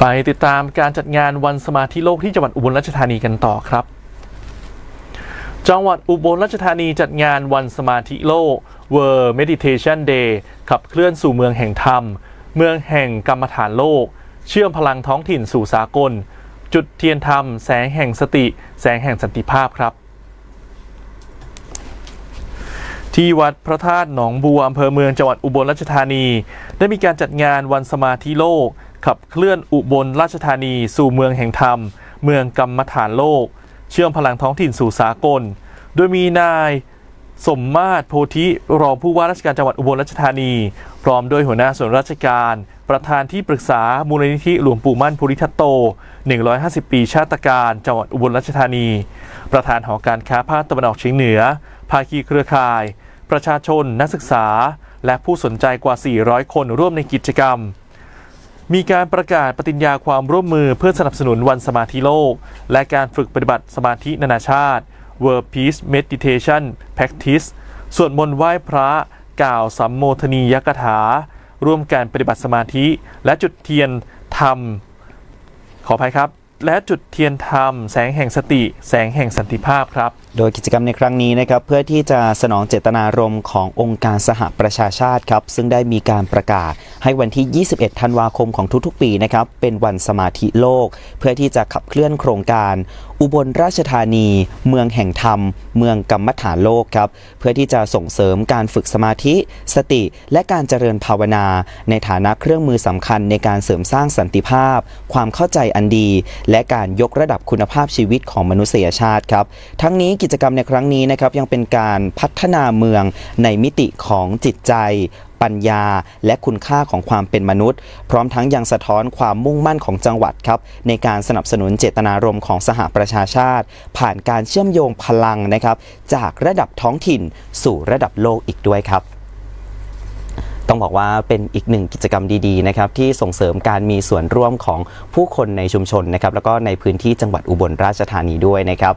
ไปติดตามการจัดงานวันสมาธิโลกที่จังหวัดอุบลราชธานีกันต่อครับ จังหวัดอุบลราชธานีจัดงานวันสมาธิโลก World Meditation Day ขับเคลื่อนสู่เมืองแห่งธรรม เมืองแห่งกรรมฐานโลก เชื่อมพลังท้องถิ่นสู่สากล จุดเทียนธรรม แสงแห่งสติ แสงแห่งสันติภาพครับ ที่วัดพระธาตุหนองบัวอำเภอเมืองจังหวัดอุบลราชธานี ได้มีการจัดงานวันสมาธิโลก ขับเคลื่อนอุบลราชธานี สู่เมืองแห่งธรรม เมืองกรรมฐานโลก เชื่อมพลังท้องถิ่นสู่สากล โดยมีนายสมมาตรโพธิรองผู้ว่าราชการจังหวัดอุบลราชธานี พร้อมด้วยหัวหน้าส่วนราชการ ประธานที่ปรึกษามูลนิธิหลวงปู่มั่นภูริทัตโต 150 ปีชาติการ จังหวัดอุบลราชธานี ประธานหอการค้าภาคตะวันออกเฉียงเหนือ ภาคีเครือข่าย ประชาชนนักศึกษา และผู้สนใจกว่า 400 คนร่วมในกิจกรรม มีการประกาศปฏิญญาความร่วมมือเพื่อสนับสนุนวันสมาธิโลก และการฝึกปฏิบัติสมาธินานาชาติ World Peace Meditation Practice สวดมนต์ไหว้พระ กล่าวสัมโมทนียกถา ร่วมการปฏิบัติสมาธิ และจุดเทียนธรรม ขออภัยครับ และจุดเทียนธรรม แสงแห่งสติ แสงแห่งสันติภาพครับ โดยกิจกรรมในครั้งนี้นะครับเพื่อที่จะสนองเจตนารมณ์ขององค์การสหประชาชาติครับ ซึ่งได้มีการประกาศให้วันที่ 21 ธันวาคมของทุกๆ ปีนะครับเป็นวันสมาธิโลก เพื่อที่จะขับเคลื่อนโครงการ อุบลราชธานี เมืองแห่งธรรม เมืองกรรมฐานโลกครับเพื่อที่จะส่งเสริมการฝึกสมาธิ สติ และการเจริญภาวนา ในฐานะเครื่องมือสำคัญในการเสริมสร้างสันติภาพ ความเข้าใจอันดีและการยกระดับคุณภาพชีวิตของมนุษยชาติครับ ทั้งนี้กิจกรรมในครั้งนี้นะครับยังเป็นการพัฒนาเมืองในมิติของจิตใจปัญญาและคุณค่าของความเป็นมนุษย์ พร้อมทั้งยังสะท้อนความมุ่งมั่นของจังหวัดครับ ในการสนับสนุนเจตนารมณ์ของสหประชาชาติ ผ่านการเชื่อมโยงพลังนะครับ จากระดับท้องถิ่นสู่ระดับโลกอีกด้วยครับ ต้องบอกว่าเป็นอีกหนึ่งกิจกรรมดีๆนะครับที่ส่งเสริมการมีส่วนร่วมของผู้คนในชุมชนนะครับแล้วก็ในพื้นที่จังหวัดอุบลราชธานีด้วยนะครับ